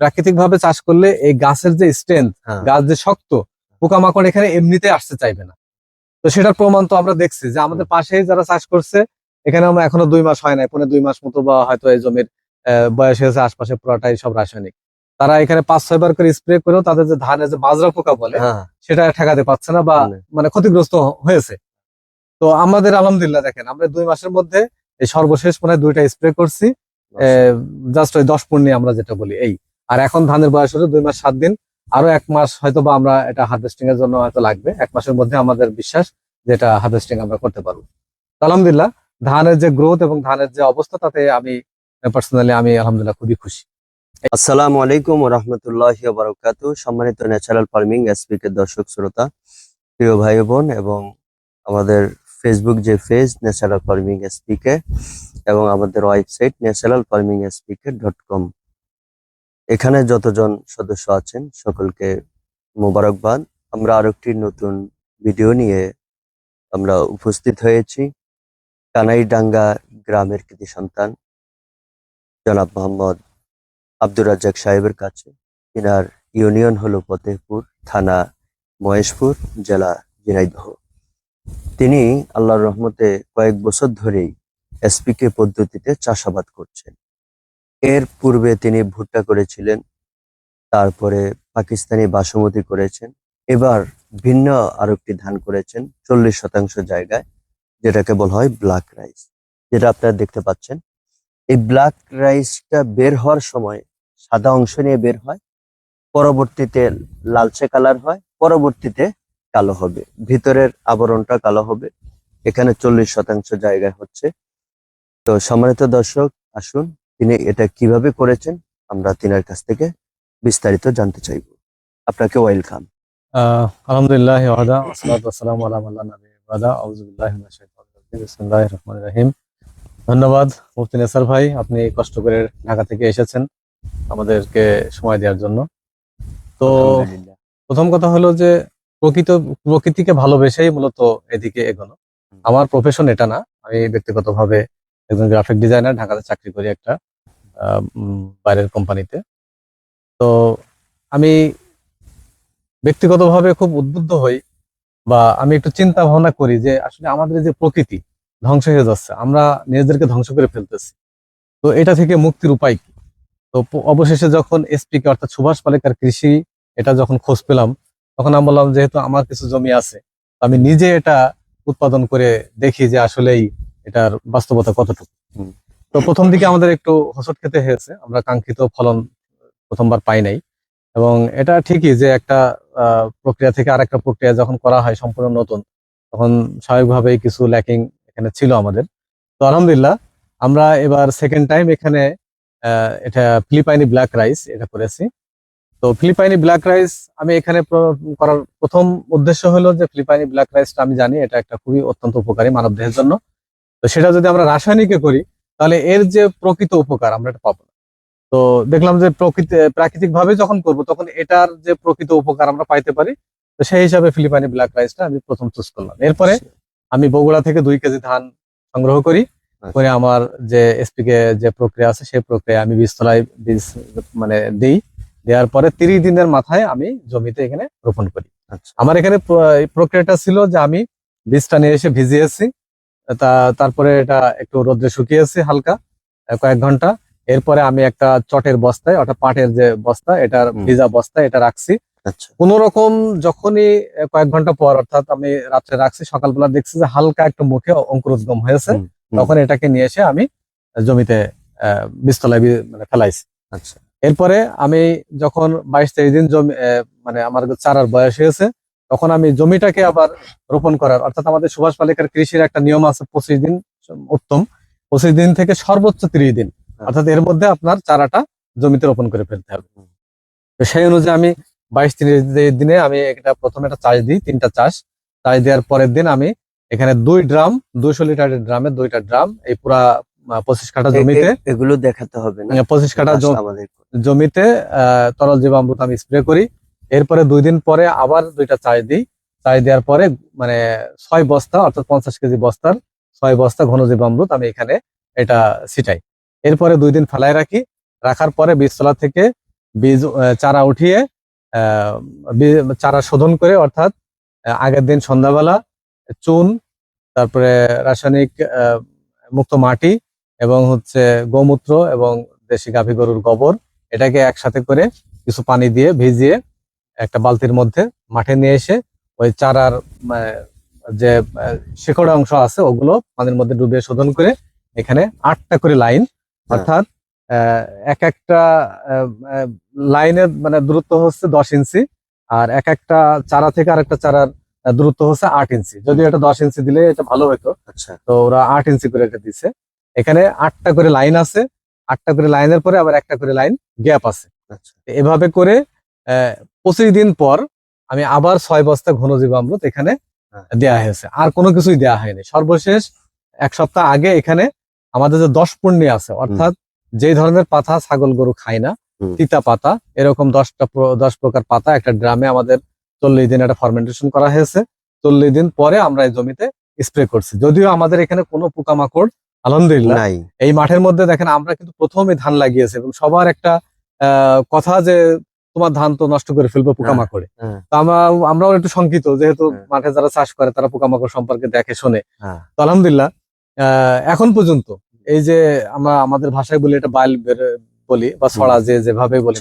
প্রাকৃতিক ভাবে চাষ করলে এই গাছের যে স্ট্রেংথ হ্যাঁ। গাছ যে শক্ত পোকামাকড় এখানে এমনিতে আসতে চাইবে না। তো সেটার প্রমাণ তো আমরা দেখছি যে আমাদের পাশেই যারা চাষ করছে এখানে আমরা এখনও দুই মাস হয় নাই পনেরো দুই মাস মতো বা হয়তো এই জমির বয়স হয়েছে আশপাশে পুরোটাই সব রাসায়নিক। তারা এখানে পাঁচ ছয় বার করে স্প্রে করেও তাদের যে ধানের যে বাজরা পোকা বলে হ্যাঁ। সেটা ঠেকাতে পারছে না বা মানে, মানে ক্ষতিগ্রস্ত হয়েছে। তো আমাদের আলহামদুলিল্লাহ দেখেন আমরা দুই মাসের মধ্যে এই সর্বশেষ মনে হয় দুইটা স্প্রে করছি। জাস্ট ওই দশ পূর্ণি আমরা যেটা বলি এই। আর এখন ধানের বয়স হলো দুই মাস সাত দিন। আরও এক মাস হয়তো বা আমরা এটা হার্ভেস্টিং এর জন্য হয়তো লাগবে। এক মাসের মধ্যে আমাদের বিশ্বাস যে এটা হারভেস্টিং আমরা করতে পারব। আলহামদুলিল্লাহ, ধানের যে গ্রোথ এবং ধানের যে অবস্থা, তাতে আমি পার্সোনালি আমি আলহামদুলিল্লাহ খুবই খুশি। আসসালামু আলাইকুম রহমতুল্লাহ বারকাতু। সম্মানিত ন্যাচারাল ফার্মিং এসপি কে দর্শক শ্রোতা, প্রিয় ভাই বোন এবং আমাদের ফেসবুক যে page natural farming SP K এবং আমাদের website natural farming SP K dot com এখানে যতজন সদস্য আছেন, সকলকে মোবারকবাদ। আমরা আরেকটি নতুন ভিডিও নিয়ে আমরা উপস্থিত হয়েছি। কানাইডাঙ্গা গ্রামের কৃতি সন্তান, জনাব মোহাম্মদ আব্দুর রাজ্জাক সাহেবের কাছে। তিনার ইউনিয়ন হলো ফতেহপুর থানা, মহেশপুর জেলা ঝিনাইদহ। তিনি আল্লাহর রহমতে কয়েক বছর ধরেই এসপিকে পদ্ধতিতে চাষাবাদ করছেন। এর পূর্বে তিনি ভুট্টা করেছিলেন, তারপরে পাকিস্তানি বাসমতি করেছেন, এবার ভিন্ন আরও একটি ধান করেছেন চল্লিশ শতাংশ জায়গায়, যেটাকে বলা হয় ব্ল্যাক রাইস যেটা আপনারা দেখতে পাচ্ছেন। এই ব্ল্যাক রাইসটা বের হওয়ার সময় সাদা অংশ নিয়ে বের হয়, পরবর্তীতে লালচে কালার হয়, পরবর্তীতে কালো হবে, ভিতরের আবরণটা কালো হবে, এখানে চল্লিশ শতাংশ জায়গায় হচ্ছে। তো সম্মানিত দর্শক, আসুন তিনি এটা কীভাবে করেছেন আমরা তিনার কাছ থেকে বিস্তারিত জানতে চাইব। আপনাকে ওয়েলকাম। আলহামদুলিল্লাহ ওয়াদা ওয়াসসালাতু ওয়াসসালামু আলা লা নাবিয়্যা বাদা আউযু বিল্লাহি মিনাশ শাইতানির রাজিম বিসমিল্লাহির রহমানির রহিম। ধন্যবাদ মুফতি নেসার ভাই আপনি কষ্ট করে ঢাকা থেকে এসেছেন আমাদেরকে সময় দেওয়ার জন্য। তো প্রথম কথা হলো যে প্রকৃত প্রকৃতিকে ভালোবেসেই মূলত এদিকে এগোনো। আমার প্রফেশন এটা না আমি ব্যক্তিগতভাবে একজন গ্রাফিক ডিজাইনার ঢাকাতে চাকরি করি একটা। বাইরের কোম্পানিতে। তো আমি ব্যক্তিগতভাবে খুব উদ্বুদ্ধ হই বা আমি একটু চিন্তা ভাবনা করি যে আসলে আমাদের যে প্রকৃতি ধ্বংস হয়ে যাচ্ছে, আমরা নিজেদেরকে ধ্বংস করে ফেলতেছি। তো এটা থেকে মুক্তির উপায় কি? তো অবশেষে যখন এসপিকে অর্থাৎ সুভাষ পালেকার কৃষি, এটা যখন খোঁজ পেলাম, তখন আমি বললাম যেহেতু আমার কিছু জমি আছে আমি নিজে এটা উৎপাদন করে দেখি যে আসলেই এটার বাস্তবতা কতটুকু। তো প্রথম দিকে আমাদের একটু হোঁচট খেতে হয়েছে। আমরা কাঙ্ক্ষিত ফলন প্রথমবার পাই নাই। এবং এটা ঠিকই যে একটা প্রক্রিয়া থেকে আরেকটা প্রক্রিয়া যখন করা হয় সম্পূর্ণ নতুন, তখন স্বাভাবিকভাবেই কিছু ল্যাকিং এখানে ছিল আমাদের। তো আলহামদুলিল্লাহ, আমরা এবার সেকেন্ড টাইম এখানে এটা ফিলিপাইনি ব্ল্যাক রাইস এটা করেছি। তো ফিলিপাইনি ব্ল্যাক রাইস আমি এখানে করার প্রথম উদ্দেশ্য হলো যে ফিলিপাইনি ব্ল্যাক রাইসটা আমি জানি এটা একটা খুবই অত্যন্ত উপকারী মানব দেহের জন্য। তো সেটা যদি আমরা রাসায়নিকে করি তাহলে এর যে প্রকৃত উপকার আমরা এটা পাবো না। তো দেখলাম যে প্রকৃতি প্রাকৃতিক ভাবে যখন করব তখন এটার যে প্রকৃত উপকার আমরা পাইতে পারি তো সেই হিসাবে ফিলিপাইনি ব্ল্যাক রাইসটা আমি প্রথম চুজ করলাম। এরপরে আমি বগুড়া থেকে দুই কেজি ধান সংগ্রহ করি করে আমার যে এসপিকে যে প্রক্রিয়া আছে সেই প্রক্রিয়া আমি বীজতলায় বীজ মানে দিই। দেওয়ার পরে তিরিশ দিনের মাথায় আমি জমিতে এখানে রোপণ করি। আচ্ছা। আমার এখানে প্রক্রিয়াটা ছিল যে আমি বীজটা নিয়ে এসে ভিজিয়েছি তা তারপরে এটা একটু রোদ্রে শুকিয়েছি হালকা কয়েক ঘণ্টা। এরপরে আমি একটা চটের বস্তায় অর্থাৎ পাটের যে বস্তা এটার ভিজা বস্তায় এটা রাখছি। আচ্ছা। কোন রকম যখনই কয়েক ঘণ্টা পর অর্থাৎ আমি রাত্রে রাখছি সকালবেলা দেখছি যে হালকা একটু মুখে অঙ্কুরোদ্গম হয়েছে। তখন এটাকে নিয়ে এসে আমি জমিতে আহ, বীজতলায় বী- মানে ফেলাইছি। আচ্ছা। এরপরে আমি যখন বাইশ তেইশ দিন জমি মানে আমার চারার বয়স হয়েছে তখন আমি জমিটাকে আবার রোপণ করার অর্থাৎ আমাদের সুভাষ পালিকার কৃষির একটা নিয়ম আছে পঁচিশ দিন উত্তম। পঁচিশ দিন থেকে সর্বোচ্চ ত্রিশ দিন। অর্থাৎ এর মধ্যে আপনার চারাটা জমিতে রোপণ করে ফেলতে হবে। তো সেই অনুযায়ী আমি বাইশ তিরিশ দিনে আমি এটা প্রথমে একটা চাষ দিই তিনটা চাষ। চাষ দেওয়ার পরের দিন আমি এখানে দুই ড্রাম দুইশো লিটারের ড্রামে দুইটা ড্রাম এই পুরা পঁচিশ কাঠা জমিতে এগুলো দেখাতে হবে পঁচিশ কাঠা জমিতে আহ, তরল জীবামৃত আমি স্প্রে করি। এরপরে দুই দিন পরে আবার দুইটা চাষ দিই। চাষ দেওয়ার পরে মানে ছয় বস্তা, অর্থাৎ পঞ্চাশ কেজি বস্তার ছয় বস্তা ঘনজীব জীবামৃত আমি এখানে এটা ছিটাই। এরপরে দুই দিন ফেলায় রাখি। রাখার পরে বীজতলা থেকে বীজ চারা উঠিয়ে চারা শোধন করে, অর্থাৎ আগের দিন সন্ধ্যাবেলা চুন, তারপরে রাসায়নিক মুক্ত মাটি এবং হচ্ছে গোমূত্র এবং দেশি গাভী গরুর গোবর, এটাকে একসাথে করে কিছু পানি দিয়ে ভিজিয়ে একটা বালতির মধ্যে মাঠে নিয়ে এসে ওই চারার যে শেকড় অংশ আছে ওগুলো পানির মধ্যে ডুবিয়ে শোধন করে এখানে আটটা করে লাইন অর্থাৎ এক একটা লাইনের মানে দূরত্ব হচ্ছে দশ ইঞ্চি আর এক একটা চারা থেকে আরেকটা চারার দূরত্ব হচ্ছে আট ইঞ্চি। যদি এটা দশ ইঞ্চি দিলে এটা ভালো হতো আচ্ছা। তো ওরা আট ইঞ্চি করে এটা দিছে। এখানে আটটা করে লাইন আছে আটটা করে লাইনের পরে আবার একটা করে লাইন গ্যাপ আছে। আচ্ছা। এভাবে করে আহ, পঁচিশ দিন পর আমি আবার ছয় বস্তা ঘনজীবামৃত এখানে হ্যাঁ। দেয়া হয়েছে। আর কোনো কিছুই দেয়া হয়নি। সর্বশেষ এক সপ্তাহ আগে এখানে আমাদের যে দশ পূর্ণি আছে অর্থাৎ যে ধরনের পাতা ছাগল গরু খায় না তিতা পাতা এরকম দশটা দশ প্রকার পাতা একটা ড্রামে আমাদের চল্লিশ দিন একটা ফার্মেন্টেশন করা হয়েছে। চল্লিশ দিন পরে আমরা এই জমিতে স্প্রে করছি। যদিও আমাদের এখানে কোনো পোকামাকড় আলহামদুলিল্লাহ নাই। এই মাঠের মধ্যে দেখেন আমরা কিন্তু প্রথমে ধান লাগিয়েছি এবং সবার একটা আহ, কথা যে তোমার ধান তো নষ্ট করে ফেলবে পোকামাকড়ে। হ্যাঁ। তো আমরা আমরাও একটু শঙ্কিত যেহেতু হ্যাঁ। মাঠে যারা চাষ করে তারা পোকামাকড় সম্পর্কে দেখে শোনে। হ্যাঁ। তো আলহামদুলিল্লাহ আহ, এখন পর্যন্ত এই যে আমরা আমাদের ভাষায় বলি এটা বাইল বের বলি বা ছড়া যে যেভাবে বলি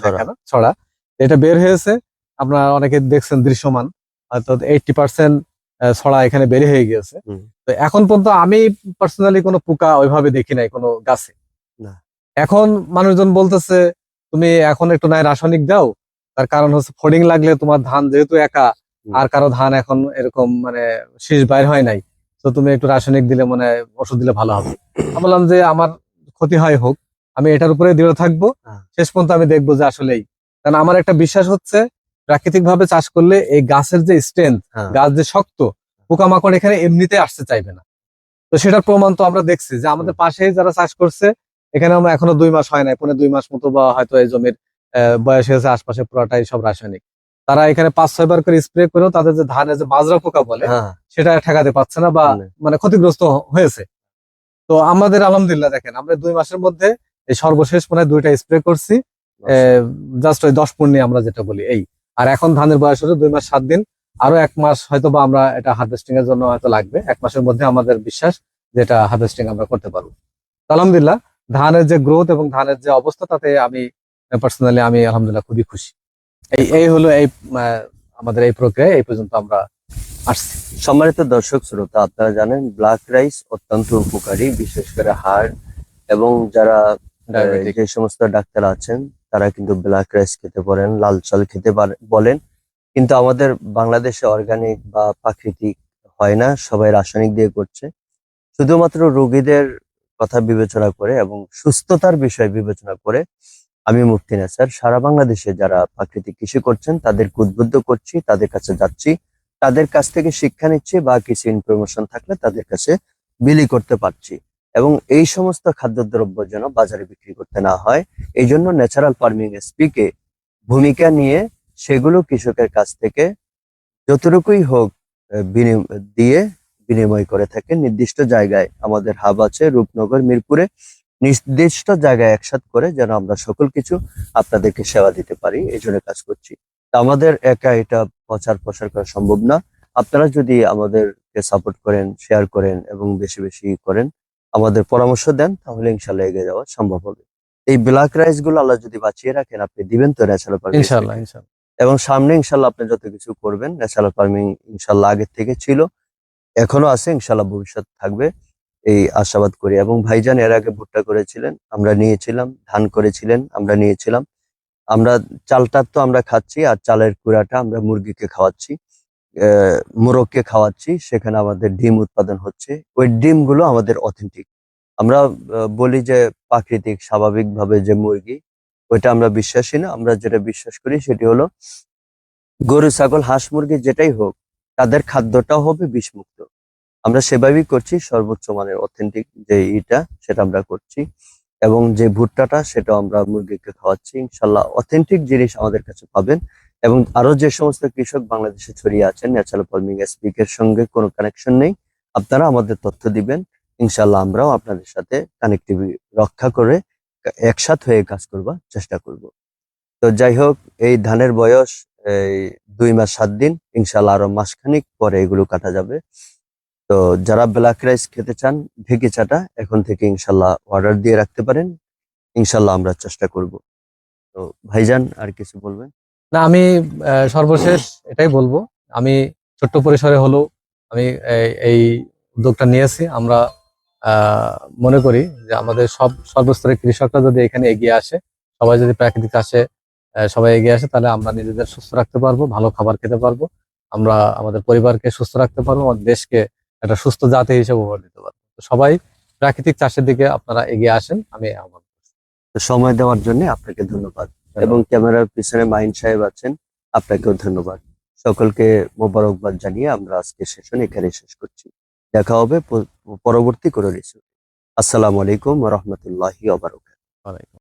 ছড়া। এটা বের হয়েছে আপনারা অনেকে দেখছেন দৃশ্যমান হয়তো এইটটি পার্সেন্ট ছড়া এখানে বের হয়ে গিয়েছে। তো এখন পর্যন্ত আমি পার্সোনালি কোনো পোকা ওইভাবে দেখি নাই কোনো গাছে। এখন মানুষজন বলতেছে তুমি এখন একটু নাই রাসায়নিক দাও তার কারণ হচ্ছে ফডিং লাগলে তোমার ধান যেহেতু একা আর কারও ধান এখন এরকম মানে শীষ বাইর হয় নাই। তো তুমি একটু রাসায়নিক দিলে মানে ওষুধ দিলে ভালো হবে। আমি বললাম যে আমার ক্ষতি হয় হোক আমি এটার উপরে দৃঢ় থাকব। হ্যাঁ। শেষ পর্যন্ত আমি দেখব যে আসলেই। কারণ আমার একটা বিশ্বাস হচ্ছে প্রাকৃতিক ভাবে চাষ করলে এই গাছের যে স্ট্রেংথ হ্যাঁ। গাছ যে শক্ত পোকামাকড় এখানে এমনিতে আসতে চাইবে না। তো সেটার প্রমাণ তো আমরা দেখছি যে আমাদের পাশেই যারা চাষ করছে এখানে আমরা এখনও দুই মাস হয় নাই পনেরো দুই মাস মতো বা হয়তো এই জমির বয়স হয়েছে আশপাশে পুরাটাই সব রাসায়নিক। তারা এখানে পাঁচ ছয় বার করে স্প্রে করেও তাদের যে ধানের যে মাজরা পোকা বলে হ্যাঁ। সেটা ঠেকাতে পারছে না বা মানে ক্ষতিগ্রস্ত হয়েছে। তো আমাদের আলহামদুলিল্লাহ দেখেন আমরা দুই মাসের মধ্যে এই সর্বশেষ মনে দুইটা স্প্রে করছি। জাস্ট ওই দশ পূর্ণি আমরা যেটা বলি এই। আর এখন ধানের বয়স হচ্ছে দুই মাস সাত দিন। আরও এক মাস হয়তো বা আমরা এটা হার্ভেস্টিং এর জন্য হয়তো লাগবে। এক মাসের মধ্যে আমাদের বিশ্বাস যেটা হার্ভেস্টিং আমরা করতে পারব। আলহামদুলিল্লাহ ধানের যে গ্রোথ এবং ধানের যে অবস্থা তাতে আমি পার্সোনালি আমি আলহামদুলিল্লাহ খুবই খুশি। এই এই হলো এই আমাদের এই প্রক্রিয়া এই পর্যন্ত আমরা আসছি। সম্মানিত দর্শক শ্রোতা আপনারা জানেন ব্ল্যাক রাইস অত্যন্ত উপকারী বিশেষ করে হার্ট এবং যারা যে সমস্ত ডাক্তার আছেন তারা কিন্তু ব্ল্যাক রাইস খেতে পারেন লাল চাল খেতে বলেন। কিন্তু আমাদের বাংলাদেশে অর্গানিক বা প্রাকৃতিক হয় না সবাই রাসায়নিক দিয়ে করছে। শুধুমাত্র রোগীদের কথা বিবেচনা করে এবং সুস্থতার বিষয় বিবেচনা করে আমি মুফতি স্যার সারা বাংলাদেশে যারা প্রাকৃতিক কৃষি করছেন তাদেরকে উদ্বুদ্ধ করছি, তাদের কাছে যাচ্ছি, তাদের কাছ থেকে শিক্ষা নিচ্ছি বা কিছু ইনফরমেশন থাকলে তাদের কাছে বিলি করতে পারছি। এবং এই সমস্ত খাদ্যদ্রব্য যেন বাজারে বিক্রি করতে না হয়, এই জন্য ন্যাচারাল ফার্মিং এসপিকে ভূমিকা নিয়ে সেগুলো কৃষকের কাছ থেকে যতটুকুই হোক দিয়ে বিনিময় করে থাকে নির্দিষ্ট জায়গায় আমাদের হাব আছে রূপনগর, মিরপুরে। নির্দিষ্ট জায়গায় একসাথ করে যেন আমরা সকল কিছু আপনাদেরকে সেবা দিতে পারি এই জন্য কাজ করছি। তা আমাদের একা এটা প্রচার প্রসার করা সম্ভব না। আপনারা যদি আমাদেরকে সাপোর্ট করেন শেয়ার করেন এবং বেশি বেশি করেন আমাদের পরামর্শ দেন তাহলে ইনশাল্লাহ এগিয়ে যাওয়া সম্ভব হবে। এই ব্ল্যাক রাইসগুলো আল্লাহ যদি বাঁচিয়ে রাখেন আপনি দিবেন তো ন্যাচারাল ইনশাল্লাহ ইনশাল্লাহ। এবং সামনে ইনশাল্লাহ আপনি যত কিছু করবেন ন্যাচারাল ফার্মিং ইনশাল্লাহ আগের থেকে ছিল এখনও আছে ইনশাল্লাহ ভবিষ্যৎ থাকবে। এই আশাবাদ করি। এবং ভাইজান এর আগে ভুট্টা করেছিলেন, আমরা নিয়েছিলাম, ধান করেছিলেন, আমরা নিয়েছিলাম। আমরা চালটা তো আমরা খাচ্ছি, আর চালের কুড়াটা আমরা মুরগিকে খাওয়াচ্ছি মোরগকে খাওয়াচ্ছি, সেখানে আমাদের ডিম উৎপাদন হচ্ছে। ওই ডিমগুলো আমাদের অথেন্টিক আমরা বলি যে প্রাকৃতিক, স্বাভাবিকভাবে যে মুরগি, ওইটা আমরা বিশ্বাসী না। আমরা যেটা বিশ্বাস করি সেটি হলো, গরু, ছাগল, হাঁস, মুরগি যেটাই হোক, তাদের খাদ্যটাও হবে বিষমুক্ত। আমরা সেভাবেই করছি, সর্বোচ্চ মানের অথেন্টিক যে ইটা সেটা আমরা করছি এবং যে ভুট্টাটা সেটা আমরা মুরগিকে খাওয়াচ্ছি। ইনশাল্লাহ অথেন্টিক জিনিস আমাদের কাছে পাবেন এবং আরও যে সমস্ত কৃষক বাংলাদেশে ছড়িয়ে আছেন ন্যাচারাল ফার্মিং এসপিকের সঙ্গে কোনো কানেকশন নেই, আপনারা আমাদের তথ্য দিবেন। ইনশাল্লাহ আমরাও আপনাদের সাথে কানেক্টিভিটি রক্ষা করে একসাথ হয়ে কাজ করবার চেষ্টা করব। তো যাই হোক, এই ধানের বয়স, এই দুই মাস সাত দিন, ইনশাল্লাহ আরও মাসখানিক পরে এগুলো কাটা যাবে। তো যারা ব্ল্যাক রাইস খেতে চান ঢেকে চাটা এখন থেকে ইনশাল্লাহ অর্ডার দিয়ে রাখতে পারেন। ইনশাল্লাহ আমরা চেষ্টা করব। তো ভাইজান আর কিছু বলবেন? না আমি সর্বশেষ এটাই বলব। আমি ছোট্ট পরিসরে হলেও আমি এই- উদ্যোগটা নিয়েছি। আমরা মনে করি যে আমাদের সব সর্বস্তরের কৃষকরা যদি এখানে এগিয়ে আসে সবাই যদি প্রাকৃতিক আহ, সবাই এগিয়ে আসে তাহলে আমরা নিজেদের সুস্থ রাখতে পারব ভালো খাবার খেতে পারব। আমরা আমাদের পরিবারকে সুস্থ রাখতে পারব আমাদের দেশকে একটা সুস্থ জাতি হিসেবে উপহার দিতে পারব। সবাই প্রাকৃতিক চাষের দিকে আপনারা এগিয়ে আসেন আমি আমার তো সময় দেওয়ার জন্য আপনাকে ধন্যবাদ। এবং ক্যামেরার পিছনে মাইন সাহেব আছেন আপনাকেও ধন্যবাদ। সকলকে মোবারকবাদ জানিয়ে আমরা আজকে সেশন এখানে শেষ করছি। দেখা হবে পরবর্তী কোনো রিসিভ আসসালামু আলাইকুম রহমতুল্লাহি